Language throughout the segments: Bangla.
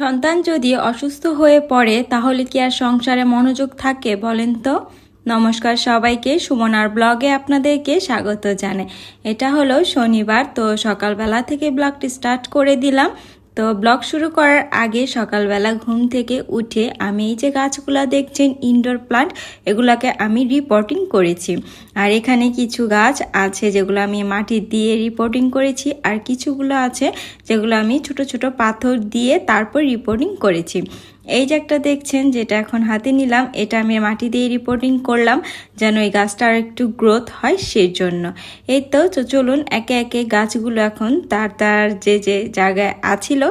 সন্তান যদি অসুস্থ হয়ে পড়ে, তাহলে কি আর সংসারে মনোযোগ থাকে বলেন তো? নমস্কার সবাইকে, সুমনার ব্লগে আপনাদেরকে স্বাগত জানাই। এটা হলো শনিবার, তো সকালবেলা থেকে ব্লগটি স্টার্ট করে দিলাম। তো ব্লগ শুরু করার আগে সকালবেলা ঘুম থেকে উঠে আমি এই যে গাছগুলো দেখছেন ইনডোর প্লান্ট এগুলাকে আমি রিপোর্টিং করেছি। আর এখানে কিছু গাছ আছে যেগুলো আমি মাটি দিয়ে রিপোর্টিং করেছি, আর কিছুগুলো আছে যেগুলো আমি ছোট ছোট পাথর দিয়ে তারপর রিপোর্টিং করেছি। এই যে একটা দেখছেন, যেটা এখন হাতে নিলাম, এটা আমি মাটি দিয়ে রিপোর্টিং করলাম, যেন এই গাছটা আর একটু গ্রোথ হয় সেই জন্য এই তো চলুন, একে একে গাছগুলো এখন তার তার যে যে জায়গায় আছিল,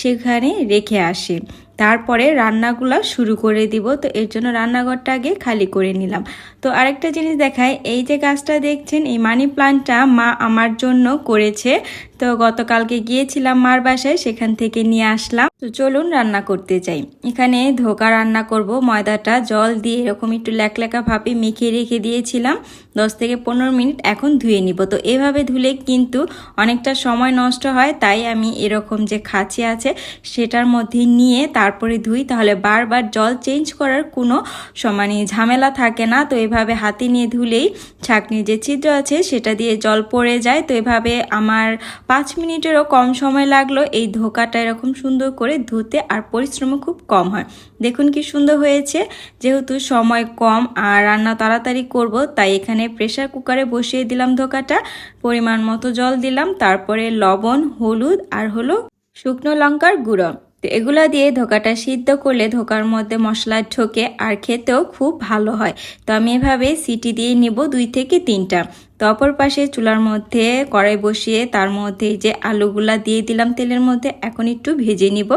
সেখানে রেখে আসি। তারপরে রান্নাগুলো শুরু করে দিব, তো এর জন্য রান্নাঘরটা আগে খালি করে নিলাম। তো আরেকটা জিনিস দেখায় এই যে গাছটা দেখছেন, এই মানি প্লান্টটা মা আমার জন্য করেছে। তো গতকালকে গিয়েছিলাম মার বাসায়, সেখান থেকে নিয়ে আসলাম। তো চলুন রান্না করতে যাই এখানে ধোকা রান্না করব, ময়দাটা জল দিয়ে এরকম একটু ল্যাকল্যাকা ভাবে মেখে রেখে দিয়েছিলাম। দশ থেকে পনেরো মিনিট এখন ধুয়ে নিব। তো এভাবে ধুলে কিন্তু অনেকটা সময় নষ্ট হয়, তাই আমি এরকম যে খাঁচি আছে সেটার মধ্যে নিয়ে তারপরে ধুই। তাহলে বারবার জল চেঞ্জ করার কোনো সমানে ঝামেলা থাকে না। তো এভাবে হাতে নিয়ে ধুলেই ছাকনির যে ছিদ্র আছে সেটা দিয়ে জল পড়ে যায়। তো এভাবে আমার পাঁচ মিনিটেরও কম সময় লাগল। এই ধোকাটা এরকম সুন্দর করে ধুতে আর পরিশ্রমও খুব কম হয়। দেখুন কি সুন্দর হয়েছে। যেহেতু সময় কম আর রান্না তাড়াতাড়ি করব, তাই এখানে প্রেশার কুকারে বসিয়ে দিলাম ধোকাটা। পরিমাণ মতো জল দিলাম, তারপরে লবণ, হলুদ আর হলো শুকনো লঙ্কার গুঁড়ো। তো এগুলা দিয়ে ধোকাটা সিদ্ধ করলে ধোকার মধ্যে মশলা ঢোকে আর খেতেও খুব ভালো হয়। তো আমি এভাবে সিটি দিয়ে নিব দুই থেকে তিনটা। তো অপর পাশে চুলার মধ্যে কড়াই বসিয়ে তার মধ্যে যে আলুগুলা দিয়ে দিলাম তেলের মধ্যে, এখন একটু ভেজে নিব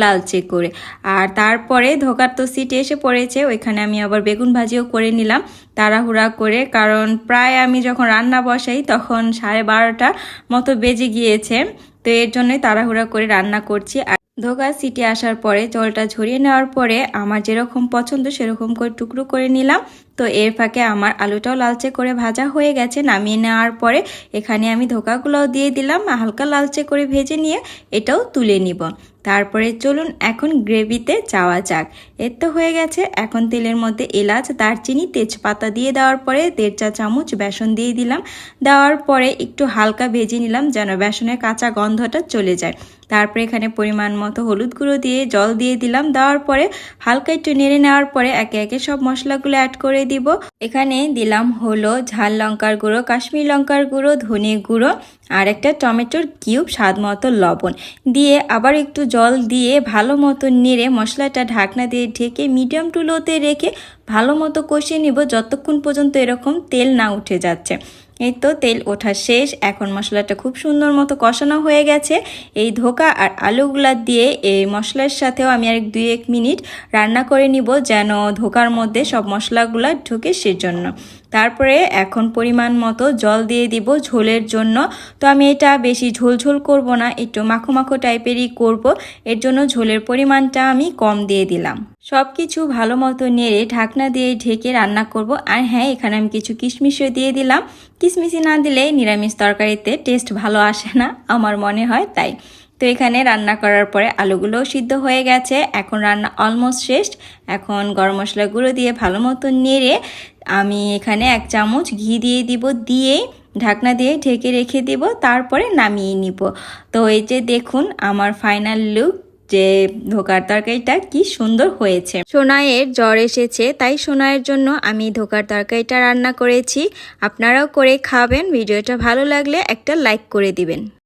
লালচে করে। আর তারপরে ধোকার তো সিটে এসে পড়েছে, ওইখানে আমি আবার বেগুন ভাজিও করে নিলাম তাড়াহুড়া করে, কারণ প্রায় আমি যখন রান্না বসাই তখন সাড়ে বারোটা মতো বেজে গিয়েছে। তো এর জন্যই তাড়াহুড়া করে রান্না করছি। ধোকা সিটি আসার পরে জলটা ঝরিয়ে নেওয়ার পরে আমার যেরকম পছন্দ সেরকম করে টুকরো করে নিলাম। তো এর ফাঁকে আমার আলুটাও লালচে করে ভাজা হয়ে গেছে। নামিয়ে নেওয়ার পরে এখানে আমি ধোকাগুলোও দিয়ে দিলাম, হালকা লালচে করে ভেজে নিয়ে এটাও তুলে নিব। তারপরে চলুন এখন গ্রেভিতে চাওয়া যাক। এর তো হয়ে গেছে, এখন তেলের মধ্যে এলাচ, দারচিনি, তেজপাতা দিয়ে দেওয়ার পরে দেড় চা চামচ বেসন দিয়ে দিলাম। দেওয়ার পরে একটু হালকা ভেজে নিলাম যেন বেসনের কাঁচা গন্ধটা চলে যায়। তারপরে এখানে পরিমাণ মতো হলুদ গুঁড়ো দিয়ে জল দিয়ে দিলাম। দেওয়ার পরে হালকা একটু নেড়ে নেওয়ার পরে একে একে সব মশলাগুলো অ্যাড করে দিব। এখানে দিলাম হলো ঝাল লঙ্কার গুঁড়ো, কাশ্মীর লঙ্কার গুঁড়ো, ধনে গুঁড়ো আর একটা টমেটোর কিউব, স্বাদ মতো লবণ। দিয়ে আবার একটু জল দিয়ে ভালো মতো নেড়ে মশলাটা ঢাকনা দিয়ে ঢেকে মিডিয়াম টু লোতে রেখে ভালো মতো কষিয়ে নিব। যতক্ষণ পর্যন্ত এরকম তেল না উঠে যাচ্ছে। এই তো তেল ওঠা শেষ। এখন মশলাটা খুব সুন্দর মতো কষানো হয়ে গেছে। এই ধোকা আর আলুগুলা দিয়ে এই মশলার সাথেও আমি আর দুই এক মিনিট রান্না করে নিব যেন ধোকার মধ্যে সব মশলাগুলা ঢুকে সেজন্য। তারপরে এখন পরিমাণ মতো জল দিয়ে দিব ঝোলের জন্য। তো আমি এটা বেশি ঝোল ঝোল করব না, একটু মাখো মাখো টাইপেরই করব। এর জন্য ঝোলের পরিমাণটা আমি কম দিয়ে দিলাম। সব কিছু ভালো মতো নেড়ে ঢাকনা দিয়ে ঢেকে রান্না করব। আর হ্যাঁ এখানে আমি কিছু কিশমিশও দিয়ে দিলাম। কিশমিশি না দিলে নিরামিষ তরকারিতে টেস্ট ভালো আসে না, আমার মনে হয় তাই। তো এখানে রান্না করার পরে আলুগুলোও সিদ্ধ হয়ে গেছে। এখন রান্না অলমোস্ট শেষ। এখন গরম মশলা গুঁড়ো দিয়ে ভালো মতো নেড়ে আমি এখানে এক চামচ ঘি দিয়ে দিব, দিয়ে ঢাকনা দিয়ে ঢেকে রেখে দিব, তারপরে নামিয়ে নিব। তো এই যে দেখুন, আমার ফাইনাল লুক যে ধোকার তরকারিটা কি সুন্দর হয়েছে। সোনাইয়ের জ্বর এসেছে, তাই সোনাইয়ের জন্য আমি ধোকার তরকারিটা রান্না করেছি। আপনারাও করে খাবেন, ভিডিওটা ভালো লাগলে একটা লাইক করে দিবেন।